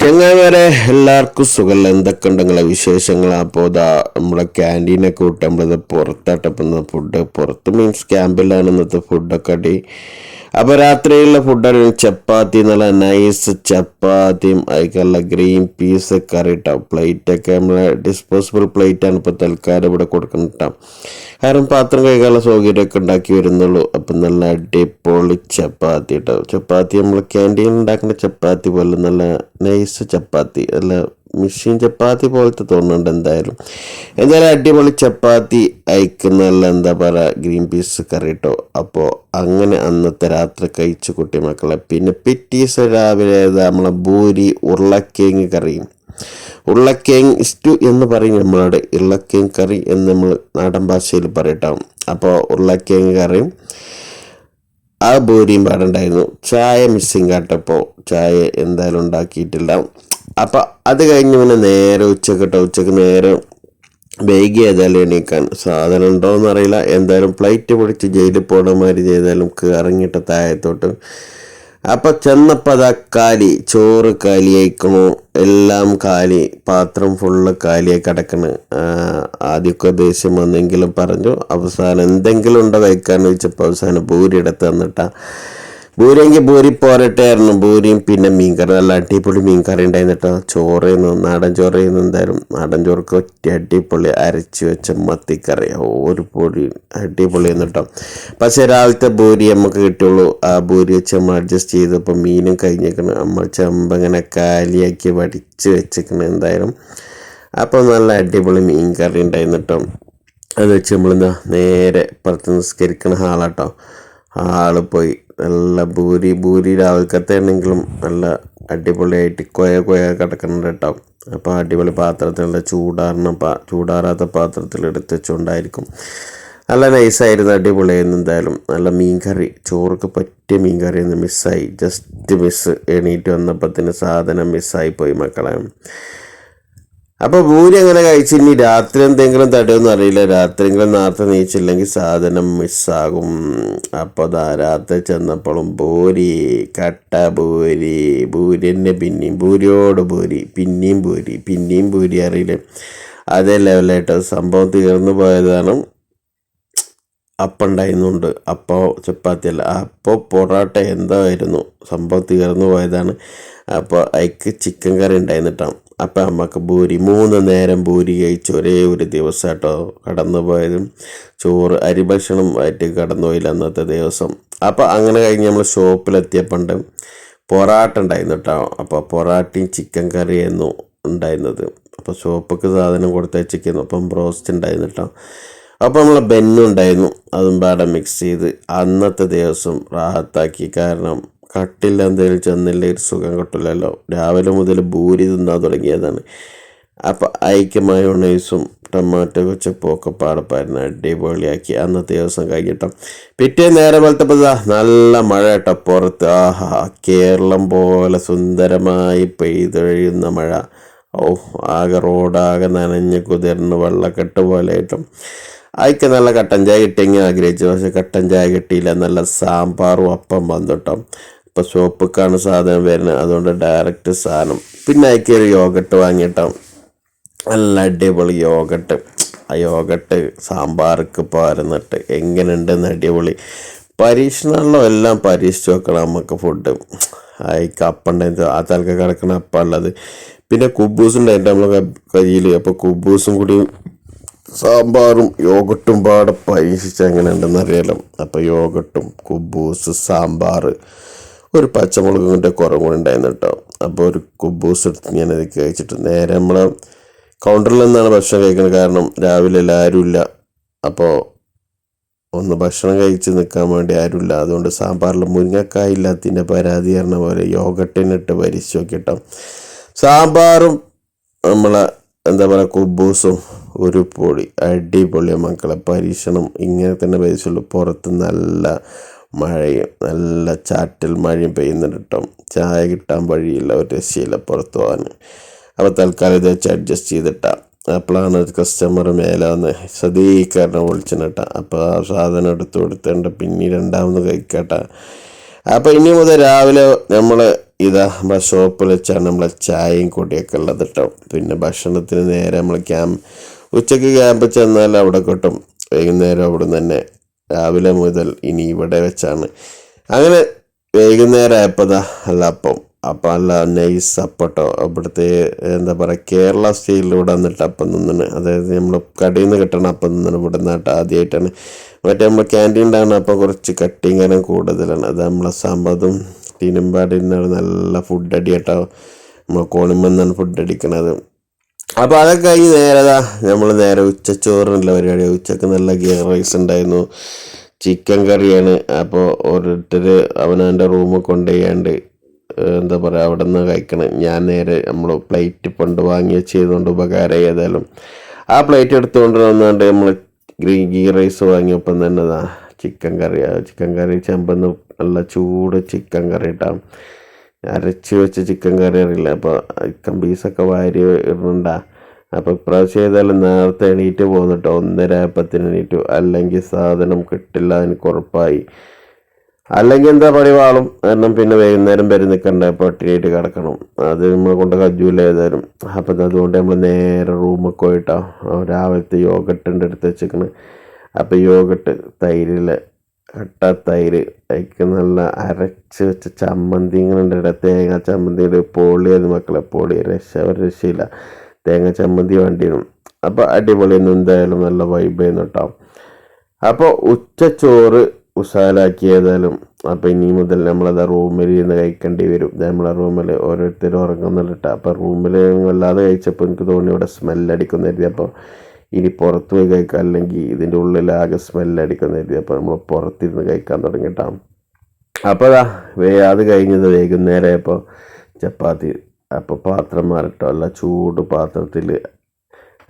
ചെങ്ങായിമാരെ എല്ലാവർക്കും സുഖമല്ല എന്തൊക്കെ ഉണ്ടെങ്കിലെ വിശേഷങ്ങൾ? അപ്പോൾ ഇതാ നമ്മളെ ക്യാന്റീനൊക്കെ വിട്ട് നമ്മളിത് പുറത്താട്ടപ്പം ഫുഡ് പുറത്ത് മീൻസ് ക്യാമ്പിലാണ് ഇന്നത്തെ ഫുഡൊക്കെ അടി. അപ്പോൾ രാത്രിയുള്ള ഫുഡാണ് ചപ്പാത്തി നല്ല നൈസ് ചപ്പാത്തിയും അതിക്കുള്ള ഗ്രീൻ പീസ് കറി പ്ലേറ്റ് പ്ലേറ്റൊക്കെ നമ്മളെ ഡിസ്പോസിബിൾ പ്ലേറ്റാണ് ഇപ്പോൾ തൽക്കാലം ഇവിടെ കൊടുക്കുന്നത് കേട്ടോ കാരണം പാത്രം കഴിക്കാനുള്ള സൗകര്യമൊക്കെ ഉണ്ടാക്കി വരുന്നുള്ളൂ. അപ്പം നല്ല അടിപൊളി ചപ്പാത്തി കേട്ടോ ചപ്പാത്തി നമ്മൾ ക്യാന്റീനിൽ ഉണ്ടാക്കുന്ന ചപ്പാത്തി പോലെ നല്ല നൈസ് ചപ്പാത്തി. നല്ല മെഷീൻ ചപ്പാത്തി പോലത്തെ തോന്നുന്നുണ്ട് എന്തായാലും. എന്തായാലും അടിപൊളി ചപ്പാത്തി അയക്കുന്ന എന്താ പറയുക ഗ്രീൻ പീസ് കറി കേട്ടോ അപ്പോൾ അങ്ങനെ അന്നത്തെ രാത്രി കഴിച്ചു കുട്ടി മക്കളെ. പിന്നെ പിറ്റീസ് രാവിലെ നമ്മളെ ഭൂരി ഉരുളക്കിഴങ്ങ് കറിയും ഉരുളക്കിഴങ്ങ് ഇസ്റ്റു എന്ന് പറയും നമ്മളോട് ഉരുളക്കിഴങ്ങ് കറി എന്ന് നമ്മൾ നാടൻ ഭാഷയിൽ പറയട്ടോ. അപ്പോൾ ഉരുളക്കിഴങ്ങ് കറിയും ആ ബോരിയും പാടുണ്ടായിരുന്നു ചായ മിസ്സിങ് കാട്ടപ്പോൾ ചായ എന്തായാലും ഉണ്ടാക്കിയിട്ടില്ല. അപ്പം അത് കഴിഞ്ഞ് പിന്നെ നേരെ ഉച്ചയ്ക്ക് കേട്ടോ ഉച്ചയ്ക്ക് നേരെ വൈകി ഏതായാലും എണീക്കാൻ സാധനം ഉണ്ടോയെന്ന് അറിയില്ല. എന്തായാലും ഫ്ലൈറ്റ് പിടിച്ച് ജയിലിൽ പോണ മാതിരി ചെയ്താലും ഇറങ്ങിയിട്ട് താഴത്തോട്ട്. അപ്പം ചെന്നപ്പോൾ അതാ കാലി ചോറ് കാലിയായിക്കണു. എല്ലാം കാലി പാത്രം ഫുള്ള് കാലിയായി കിടക്കണ്. ആദ്യമൊക്കെ ദേഷ്യം വന്നെങ്കിലും പറഞ്ഞു. അവസാനം എന്തെങ്കിലും ഉണ്ടോ കഴിക്കാന്ന് വെച്ചപ്പോൾ അവസാനം ഭൂരി എടുത്ത് തന്നിട്ടാ ഭൂരിയെങ്കിൽ ഭൂരി പോരട്ടായിരുന്നു ഭൂരിയും പിന്നെ മീൻകറി നല്ല അടിപൊളി മീൻകറി ഉണ്ടായിരുന്നു കേട്ടോ ചോറേന്ന് നാടൻ ചോറേന്ന് എന്തായാലും. നാടൻ ചോർക്ക് ഒറ്റ അടിപൊളി അരച്ച് വെച്ച മത്തിക്കറി. ഒരു പൊടി അടിപൊളി എന്നിട്ടോ പക്ഷേ രാവിലത്തെ ഭൂരി നമുക്ക് കിട്ടുള്ളൂ ആ ഭൂരി വെച്ച് നമ്മൾ അഡ്ജസ്റ്റ് ചെയ്തപ്പോൾ മീനും കഴിഞ്ഞേക്കണം. നമ്മൾ ചെമ്പങ്ങനെ കാലിയാക്കി വടിച്ച് വെച്ചേക്കണം എന്തായാലും. അപ്പോൾ നല്ല അടിപൊളി മീൻ കറി ഉണ്ടായിരുന്നു കേട്ടോ അത് വെച്ച് നമ്മളെന്താ നേരെ പുറത്ത് നിസ്കരിക്കണ ഹാളാട്ടോ ആൾ പോയി നല്ല ഭൂരി ഭൂരി രാവിലത്തെ ആണെങ്കിലും നല്ല അടിപൊളിയായിട്ട് കൊയ കൊയ കിടക്കുന്നുണ്ട് കേട്ടോ. അപ്പോൾ അടിപൊളി പാത്രത്തിലുള്ള ചൂടാറിന പാ ചൂടാറാത്ത പാത്രത്തിൽ എടുത്ത് വെച്ചുകൊണ്ടായിരിക്കും. നല്ല നൈസായിരുന്നു അടിപൊളിയായിരുന്നു എന്തായാലും. നല്ല മീൻ കറി പറ്റിയ മീൻ കറി ഒന്ന് മിസ്സായി ജസ്റ്റ് മിസ്സ് എണീറ്റ് വന്നപ്പോൾ തന്നെ സാധനം മിസ്സായി പോയി മക്കളെ. അപ്പോൾ ഭൂരി അങ്ങനെ കഴിച്ച്? രാത്രി എന്തെങ്കിലും തടയൊന്നും അറിയില്ല. രാത്രിയെങ്കിലും നേരത്തെ നീച്ചില്ലെങ്കിൽ സാധനം മിസ്സാകും. അപ്പോൾ അതാ രാത്രി ചെന്നപ്പോഴും ഭൂരി കട്ട ഭൂരി ഭൂരി പിന്നെയും ഭൂരിയോട് ഭൂരി പിന്നെയും ഭൂരി പിന്നെയും ഭൂരി അറിയില്ല? അതേ ലെവലായിട്ട് സംഭവം തീർന്നു പോയതാണ്. അപ്പം അപ്പോൾ ചപ്പാത്തി അല്ല അപ്പോൾ പൊറോട്ട എന്തായിരുന്നു? സംഭവം തീർന്നു പോയതാണ്. അപ്പോൾ അതിക്ക് ചിക്കൻ കറി ഉണ്ടായിരുന്നിട്ടാണ് അപ്പം അമ്മയ്ക്ക് ഭൂരി മൂന്ന് നേരം ഭൂരി കഴിച്ച് ഒരേ ഒരു ദിവസം കടന്നു പോയതും. ചോറ് അരിഭക്ഷണം ആയിട്ട് കടന്നു പോയില്ല അന്നത്തെ ദിവസം. അപ്പോൾ അങ്ങനെ കഴിഞ്ഞ് നമ്മൾ ഷോപ്പിലെത്തിയപ്പണ്ട് പൊറാട്ട ഉണ്ടായിരുന്നു കേട്ടോ അപ്പോൾ പൊറാട്ടയും ചിക്കൻ കറിയായിരുന്നു ഉണ്ടായിരുന്നത്. അപ്പോൾ ഷോപ്പൊക്കെ സാധനം കൊടുത്തയച്ചിരിക്കുന്നു. അപ്പം ബ്രോസ്റ്റ് ഉണ്ടായിരുന്നു കേട്ടോ അപ്പോൾ നമ്മൾ ബെന്നുണ്ടായിരുന്നു അതും പാടെ മിക്സ് ചെയ്ത് അന്നത്തെ ദിവസം റാഹത്താക്കി. കാരണം കട്ടില്ല എന്തെങ്കിലും ചെന്നില്ല ഒരു സുഖം കിട്ടില്ലല്ലോ രാവിലെ മുതൽ ഭൂരി തിന്നാൻ തുടങ്ങിയതാണ്. അപ്പോൾ അയക്ക് മയോണൈസും ടൊമാറ്റോ വെച്ചപ്പൊക്കെ പാടപ്പായിരുന്നു അടിപൊളിയാക്കി അന്നത്തെ ദിവസം കഴിഞ്ഞിട്ടോ. പിറ്റേ നേരം പോലത്തെ നല്ല മഴ കേട്ടോ പുറത്ത്. ആഹാ കേരളം പോലെ സുന്ദരമായി പെയ്തൊഴിയുന്ന മഴ. ഓ ആകെ റോഡാകെ നനഞ്ഞ് കുതിർന്ന് വെള്ളക്കെട്ട് പോലെ ആയിട്ടും അയക്ക് നല്ല കട്ടൻ ചായ കിട്ടിയെങ്കിൽ ആഗ്രഹിച്ചു. പക്ഷെ കട്ടൻ ചായ കിട്ടിയില്ല. നല്ല സാമ്പാറും അപ്പം വന്നിട്ടോ ഇപ്പോൾ ഷോപ്പിക്കാണ് സാധനം വരുന്നത്. അതുകൊണ്ട് ഡയറക്റ്റ് സാധനം. പിന്നെ അയക്ക് ഒരു യോഗട്ട് വാങ്ങിയിട്ടോ നല്ല അടിപൊളി യോഗട്ട്. ആ യോഗട്ട് സാമ്പാർക്ക് പരന്നിട്ട് എങ്ങനെയുണ്ടെന്ന് അടിപൊളി. പരീക്ഷണമല്ലോ എല്ലാം പരീക്ഷിച്ച് നോക്കണം നമുക്ക് ഫുഡ് അയക്ക് അപ്പം ആ തലക്ക് കിടക്കണ അപ്പം ഉള്ളത്. പിന്നെ കുബൂസ് ഉണ്ടായിട്ട് നമ്മളെ കയ്യിൽ അപ്പോൾ കുബൂസും കൂടി സാമ്പാറും യോഗട്ടും പാടെ പരീക്ഷിച്ച് എങ്ങനെ ഉണ്ടെന്ന് അറിയാലോ. അപ്പോൾ യോഗട്ടും കുബൂസ് സാമ്പാർ ഒരു പച്ചമുളകിന്റെ കുറവ് കൂടെ ഉണ്ടായിരുന്നു കേട്ടോ. അപ്പോൾ ഒരു കുബൂസ് എടുത്ത് ഞാൻ അത് കഴിച്ചിട്ട് നേരെ നമ്മൾ കൗണ്ടറിൽ നിന്നാണ് ഭക്ഷണം കഴിക്കുന്നത് കാരണം രാവിലെ ഇല്ല അപ്പോൾ ഒന്ന് ഭക്ഷണം കഴിച്ച് നിൽക്കാൻ വേണ്ടി ആരുമില്ല. അതുകൊണ്ട് സാമ്പാറിൽ മുരിങ്ങക്കായ ഇല്ലാത്തതിന്റെ പരാതി പറഞ്ഞ പോലെ യോഗട്ടിനിട്ട് ഭരിച്ചു നോക്കിട്ടോ. സാമ്പാറും നമ്മളെ എന്താ പറയുക കുബൂസും ഒരു പൊടി അടിപൊളിയ മക്കളെ. പരീക്ഷണം ഇങ്ങനെ തന്നെ പരീക്ഷയുള്ളൂ പുറത്ത് നല്ല മഴയും നല്ല ചാറ്റൽ മഴയും പെയ്യുന്നുണ്ട് കേട്ടോ ചായ കിട്ടാൻ വഴിയില്ല ഒരു രക്ഷയില്ല പുറത്ത് പോകാൻ. അപ്പോൾ തൽക്കാലം ഇത് വെച്ച് അഡ്ജസ്റ്റ് ചെയ്തിട്ടാ. അപ്പോഴാണ് ഒരു കസ്റ്റമർ മേലെ വന്ന് ശ്രദ്ധീകരണം വിളിച്ചിട്ട അപ്പോൾ ആ സാധനം എടുത്ത് കൊടുത്തേണ്ട പിന്നെ രണ്ടാമത് കഴിക്കട്ട. അപ്പോൾ ഇനി മുതൽ രാവിലെ നമ്മൾ ഇതാ ഷോപ്പിൽ വെച്ചാണ് നമ്മളെ ചായയും കൊടിയൊക്കെ ഉള്ളത് കേട്ടോ പിന്നെ ഭക്ഷണത്തിന് നേരെ നമ്മൾ ക്യാമ്പ് ഉച്ചയ്ക്ക് ക്യാമ്പ് ചെന്നാൽ അവിടെ കിട്ടും. വൈകുന്നേരം അവിടെ തന്നെ രാവിലെ മുതൽ ഇനി ഇവിടെ വെച്ചാണ്. അങ്ങനെ വൈകുന്നേരം ആയപ്പോതാ അല്ല അപ്പം അപ്പം അല്ല നൈസ് അപ്പട്ടോ അവിടുത്തെ എന്താ പറയുക കേരള സ്റ്റൈലിലൂടെ വന്നിട്ട് അപ്പം നിന്നാണ് അതായത് നമ്മൾ കടയിൽ നിന്ന് കിട്ടണ അപ്പം നിന്നാണ് ഇവിടെ നിന്നിട്ട് ആദ്യമായിട്ടാണ് മറ്റേ നമ്മൾ ക്യാന്റീനിലാണ് അപ്പം കുറച്ച് കട്ടിങ് കനം കൂടുതലാണ്. അത് നമ്മളെ സമ്പതും തിനുമ്പാടിന്നാണ് നല്ല ഫുഡ് അടി കേട്ടോ നമ്മൾ കോണിമെന്നാണ് ഫുഡ് അടിക്കണത്. അപ്പോൾ അതൊക്കെ കഴിഞ്ഞ് നേരതാ നമ്മൾ നേരെ ഉച്ചച്ചോറിനുള്ള പരിപാടി. ഉച്ചയ്ക്ക് നല്ല ഗിയർ റൈസ് ഉണ്ടായിരുന്നു. ചിക്കൻ കറിയാണ്. അപ്പോൾ ഓരോരുത്തർ അവനവന്റെ റൂമിൽ കൊണ്ടുപോയാണ്ട് എന്താ പറയുക അവിടെ നിന്ന് കഴിക്കണം. ഞാൻ നേരെ നമ്മൾ പ്ലേറ്റ് പണ്ട് വാങ്ങി ചെയ്തുകൊണ്ട് ഉപകാരം ഏതായാലും. ആ പ്ലേറ്റ് എടുത്തുകൊണ്ട് വന്നുകൊണ്ട് നമ്മൾ ഗ്രീ ഗീ റൈസ് വാങ്ങിയപ്പം തന്നെ ചിക്കൻ കറി ചിക്കൻ കറി ചെമ്പന്ന് നല്ല ചൂട് ചിക്കൻ കറി ഇട്ടാം. അരച്ച് വെച്ച ചിക്കൻ കറി അറിയില്ല. അപ്പോൾ ചിക്കൻ പീസൊക്കെ വാരി ഇടണ്ട. അപ്പോൾ ഇപ്രാവശ്യം ഏതായാലും നേരത്തെ എണീറ്റ് പോകുന്നിട്ടോ ഒന്നര ആയപ്പത്തിന് എണീറ്റു. അല്ലെങ്കിൽ സാധനം കിട്ടില്ല എനിക്ക് ഉറപ്പായി അല്ലെങ്കിൽ എന്താ പണി വാളും. കാരണം പിന്നെ വൈകുന്നേരം വരെ നിൽക്കണ്ട പട്ടിണിയായിട്ട് കിടക്കണം. അത് നമ്മളെ കൊണ്ട് കജൂല ഏതായാലും. അപ്പം അതുകൊണ്ട് നമ്മൾ നേരെ റൂമിൽ പോയിട്ടോ. രാവിലത്തെ യോഗട്ടുണ്ട് എടുത്ത് വെച്ചേക്കണ്. അപ്പം യോഗട്ട് തൈരിൽ കട്ട തൈര്. അതിക്ക് നല്ല അരച്ച് വെച്ച ചമ്മന്തിങ്ങളുണ്ട് തേങ്ങ ചമ്മന്തിയുടെ പൊളിയത് മക്കളെ പൊളി രക്ഷ ഒരു രക്ഷയില്ല. തേങ്ങ ചമ്മന്തി വേണ്ടിയിരുന്നു അപ്പോൾ അടിപൊളിയൊന്നും എന്തായാലും നല്ല വൈബ് ചെയ്യുന്നു കേട്ടോ. അപ്പോൾ ഉച്ചച്ചോറ് ഉസാലാക്കി ഏതായാലും. അപ്പോൾ ഇനി മുതൽ നമ്മളത് റൂമിൽ ഇരുന്ന് കഴിക്കേണ്ടി വരും. ഇത് നമ്മളെ റൂമിൽ ഓരോരുത്തരും ഉറങ്ങുന്നുണ്ട് കേട്ടോ. അപ്പോൾ റൂമിൽ വല്ലാതെ കഴിച്ചപ്പോൾ എനിക്ക് തോന്നി ഇവിടെ സ്മെല്ലടിക്കുന്ന അപ്പോൾ ഇനി പുറത്ത് പോയി കഴിക്കാൻ അല്ലെങ്കിൽ ഇതിന്റെ ഉള്ളിൽ ആകെ സ്മെല്ലടിക്കുന്ന രീതി. അപ്പോൾ നമ്മൾ പുറത്തിരുന്ന് കഴിക്കാൻ തുടങ്ങിയിട്ടാ അപ്പോൾ അതാ വേ അത് കഴിഞ്ഞത് വൈകുന്നേരം അപ്പോൾ ചപ്പാത്തി അപ്പോൾ പാത്രം മാറിട്ടോ. അല്ല ചൂട് പാത്രത്തിൽ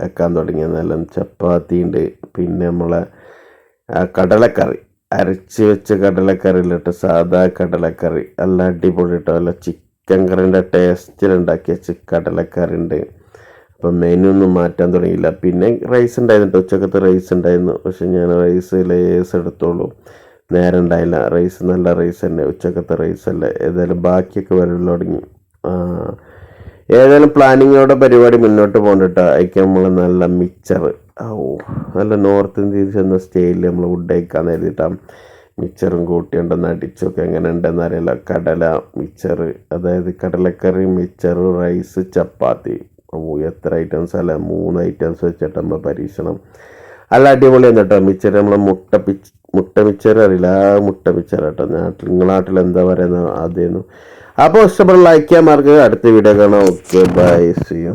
വെക്കാൻ തുടങ്ങിയ നല്ല ചപ്പാത്തി ഉണ്ട്. പിന്നെ നമ്മളെ കടലക്കറി. അരച്ച് വെച്ച കടലക്കറി കടലക്കറിയിലിട്ട് സാധാ കടലക്കറി. നല്ല അടിപൊളി കേട്ടോ നല്ല ചിക്കൻ കറിന്റെ ടേസ്റ്റിലുണ്ടാക്കിയ കടലക്കറി ഉണ്ട്. അപ്പം മെനു ഒന്നും മാറ്റാൻ തുടങ്ങിയില്ല. പിന്നെ റൈസ് ഉണ്ടായിരുന്നു ഉച്ചക്കത്തെ റൈസ് ഉണ്ടായിരുന്നു. പക്ഷെ ഞാൻ റൈസ് ലേസ് എടുത്തോളൂ. നേരം ഉണ്ടായില്ല. റൈസ് നല്ല റൈസ് തന്നെ. ഉച്ചക്കത്തെ റൈസ് അല്ല. ഏതായാലും ബാക്കിയൊക്കെ വരവിൽ തുടങ്ങി. ഏതായാലും പ്ലാനിങ്ങോടെ പരിപാടി മുന്നോട്ട് പോകണ്ടിട്ട് അതിക്ക് നമ്മൾ നല്ല മിച്ചർ ഓ നല്ല നോർത്ത് ഇന്ത്യയിൽ ചെന്ന സ്റ്റേയിൽ നമ്മൾ വുഡ് അയക്കാന്ന് എഴുതിയിട്ടാണ് മിച്ചറും കൂട്ടിയുണ്ടെന്ന് അടിച്ചൊക്കെ എങ്ങനെ ഉണ്ടെന്ന് അറിയില്ല. കടല മിച്ചർ അതായത് കടലക്കറി മിച്ചർ റൈസ് ചപ്പാത്തി. എത്ര ഐറ്റംസ് അല്ല മൂന്ന് ഐറ്റംസ് വെച്ചിട്ട് നമ്മൾ പരീക്ഷണം. അല്ല അടിപൊളിയാണ് കേട്ടോ മിച്ചർ നമ്മളെ മുട്ട പിച്ച് മുട്ട മിച്ചർ അറിയില്ല ആ മുട്ട മിച്ചർ കേട്ടോ. നാട്ടിൽ നിങ്ങളെ നാട്ടിൽ എന്താ പറയുന്നത് ആദ്യമായിരുന്നു അപ്പോൾ ഇഷ്ടപ്പെടുന്ന ലൈക്ക് ചെയ്യാൻ മാർക്ക് അടുത്ത വീഡിയോ കാണാം. Okay bye C U